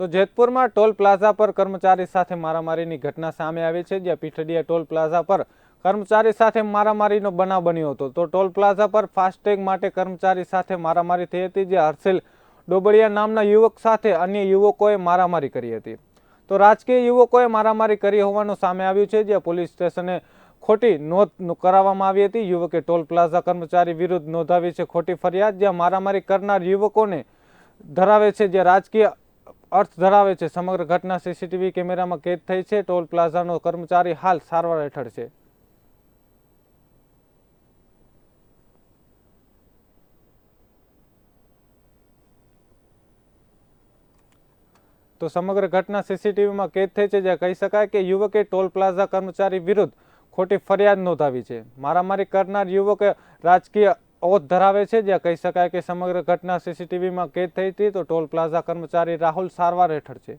તો જેતપુરમાં toll plaza પર કર્મચારી સાથે મારામારીની ઘટના સામે આવી છે, જ્યાં પીઠડિયા ટોલ પ્લાઝા પર કર્મચારી સાથે મારામારીનો બનાવ બન્યો હતો. તો ટોલ પ્લાઝા પર ફાસ્ટેગ માટે કર્મચારી સાથે મારામારી થઈ હતી, જે હર્ષિલ ડોબડિયા નામના યુવક સાથે અન્ય યુવકોએ મારામારી કરી હતી. તો રાજકીય યુવકોએ મારામારી કરી હોવાનું સામે આવ્યું છે, જ્યાં પોલીસ સ્ટેશને ખોટી નોંધ કરાવવામાં આવી હતી. યુવકે ટોલ પ્લાઝા કર્મચારી વિરુદ્ધ નોંધાવી છે ખોટી ફરિયાદ, જ્યાં મારામારી કરનાર યુવકોને ધરાવે છે, જે રાજકીય અર્થ ધરાવે છે. સમગ્ર ઘટના સીસીટીવી કેમેરામાં કેદ થઈ છે. ટોલ પ્લાઝાનો કર્મચારી હાલ સારવાર હેઠળ છે. તો સમગ્ર ઘટના સીસીટીવીમાં કેદ થઈ છે. જ્યાં કહી શકાય કે યુવકે ટોલ પ્લાઝા કર્મચારી વિરુદ્ધ ખોટી ફરિયાદ નોંધાવી છે. મારામારી કરનાર યુવકે રાજકીય ઓથ ધરાવે છે, જ્યાં કહી શકાય કે સમગ્ર ઘટના સીસીટીવીમાં કેદ થઈ હતી, તો ટોલ પ્લાઝા કર્મચારી રાહુલ સારવાર હેઠળ છે.